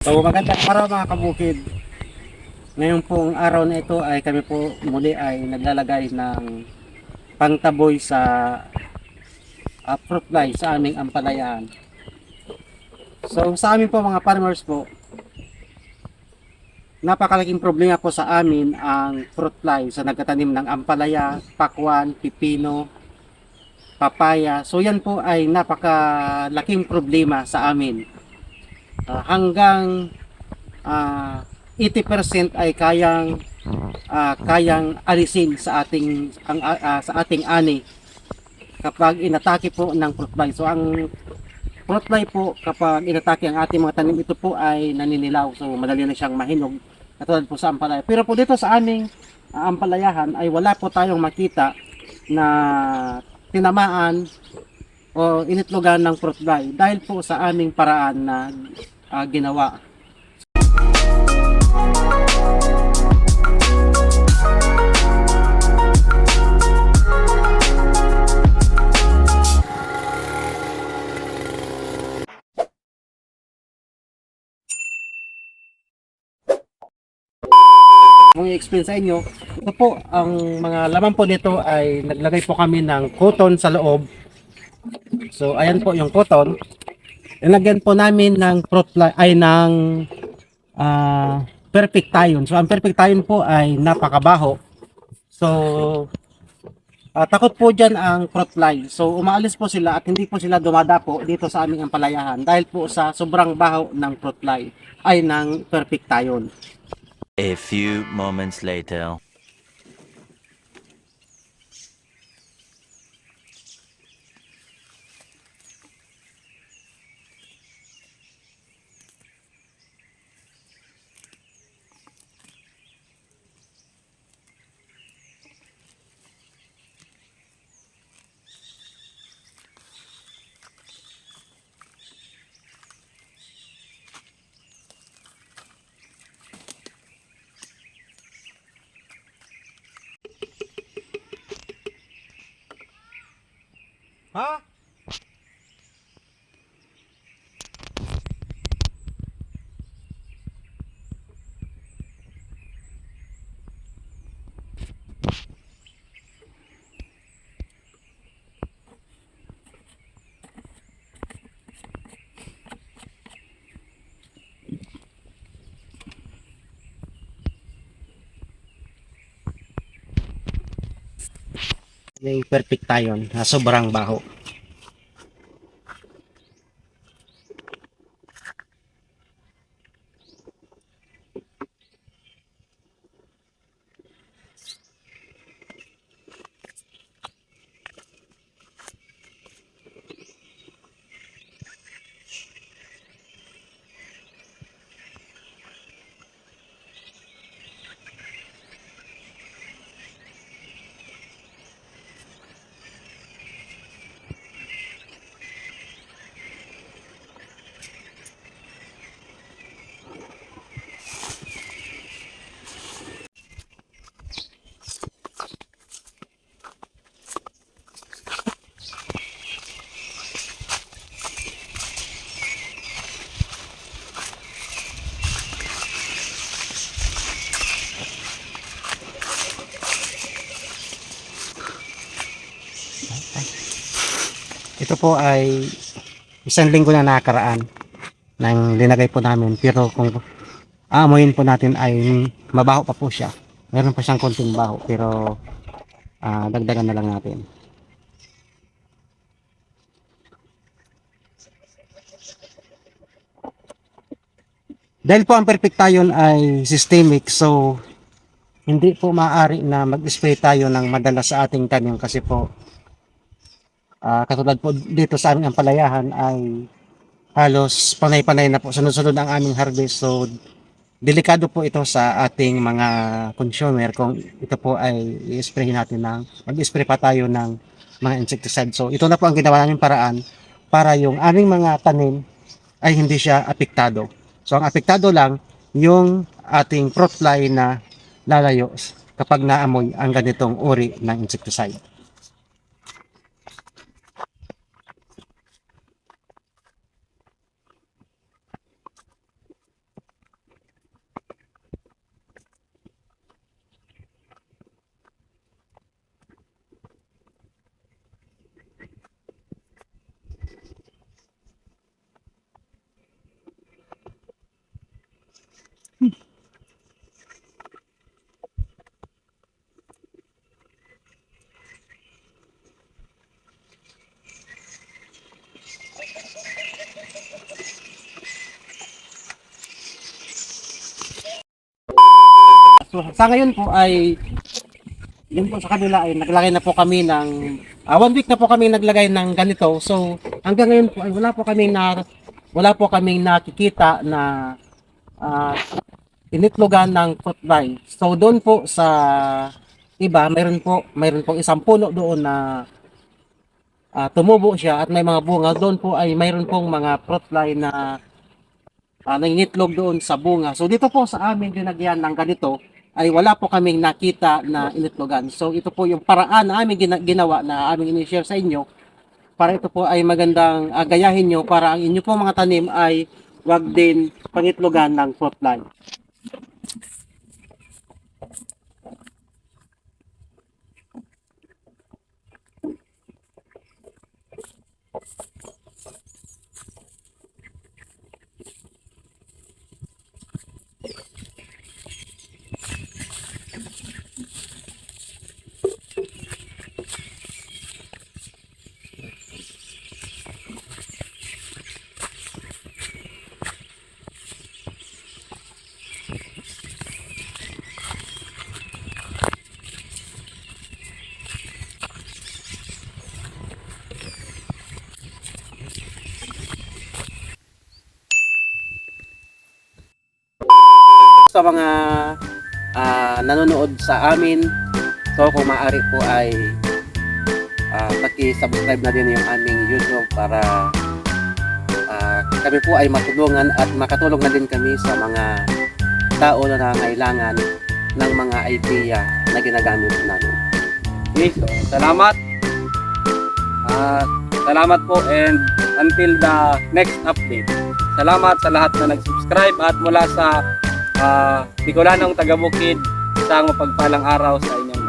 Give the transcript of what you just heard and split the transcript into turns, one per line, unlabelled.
So magandang araw mga kabukid. Ngayon pong araw na ito ay kami po muli ay naglalagay ng pangtaboy sa uh, fruit fly sa aming ampalayan. So sa amin po mga farmers po, napakalaking problema po sa amin ang fruit fly sa nagtatanim ng ampalaya, pakwan, pipino, papaya. So yan po ay napakalaking problema sa amin. Ah, hanggang ah, 80% ay kayang ah, kayang alisin sa ating ang ah, sa ating ani kapag inatake po ng fruit fly. So ang fruit fly po kapag inatake ang ating mga tanim ito po ay naninilaw. So madali na siyang mahinog katulad po sa ampalaya. Pero po dito sa aming ah, ampalayahan ay wala po tayong makita na tinamaan o initlogan ng fruit fly dahil po sa aming paraan na ah, ginawa. Kung i-explain sa inyo, ito po, ang mga laman po nito ay naglagay po kami ng cotton sa loob. So, ayan po yung cotton. Nilagyan po namin ng fruit fly, ay ng ah, perfect tayon. So, ang perfect tayon po ay napakabaho. So, ah, takot po dyan ang fruit fly. So, umaalis po sila at hindi po sila dumadapo dito sa aming ampalayahan dahil po sa sobrang baho ng fruit fly ay ng perfect tayon.
A few moments later.
Yung perfect tayon na sobrang baho. Ito po ay isang linggo na nakaraan nang linagay po namin. Pero kung aamoyin po natin ay mabaho pa po siya. Meron pa siyang konting baho pero ah, dagdagan na lang natin. Dahil po ang perfect tayon ay systemic so hindi po maaari na mag-spray tayo ng madalas sa ating tanim kasi po Ah, katulad po dito sa aming ampalayahan ay halos panay-panay na po sunod-sunod ang aming harvest. So, delikado po ito sa ating mga consumer kung ito po ay i-spray natin ng, mag-spray pa tayo ng mga insecticide. So, ito na po ang ginawa namin paraan para yung aming mga tanim ay hindi siya apektado. So, ang apektado lang yung ating fruit fly na lalayo kapag naamoy ang ganitong uri ng insecticide. So sa ngayon po ay yun po sa kanila ay naglagay na po kami ng ah, one week na po kami naglagay ng ganito. So hanggang ngayon po ay wala po kami na wala po kaming nakikita na ah, initlogan ng fruit. So doon po sa iba, mayroon po mayroon po isang puno doon na ah, tumubo siya at may mga bunga. Doon po ay mayroon pong mga fruit na uh, nangingitlog doon sa bunga. So dito po sa amin dinagyan ng ganito ay wala po kaming nakita na initlogan. So ito po yung paraan na aming gina- ginawa na aming ini-share sa inyo para ito po ay magandang uh, gayahin nyo para ang inyo po mga tanim ay wag din pangitlogan ng fruit fly. Sa mga ah, nanonood sa amin. So kung maaari po ay ah, paki-subscribe na din yung aming YouTube para ah, kami po ay matulungan at makatulong na din kami sa mga tao na nangailangan ng mga idea na ginagamit namin.
Okay, so, salamat. At salamat po and until the next update. Salamat sa lahat na nag-subscribe at mula sa uh, Bicolanong Tagabukid, isang mapagpalang araw sa inyong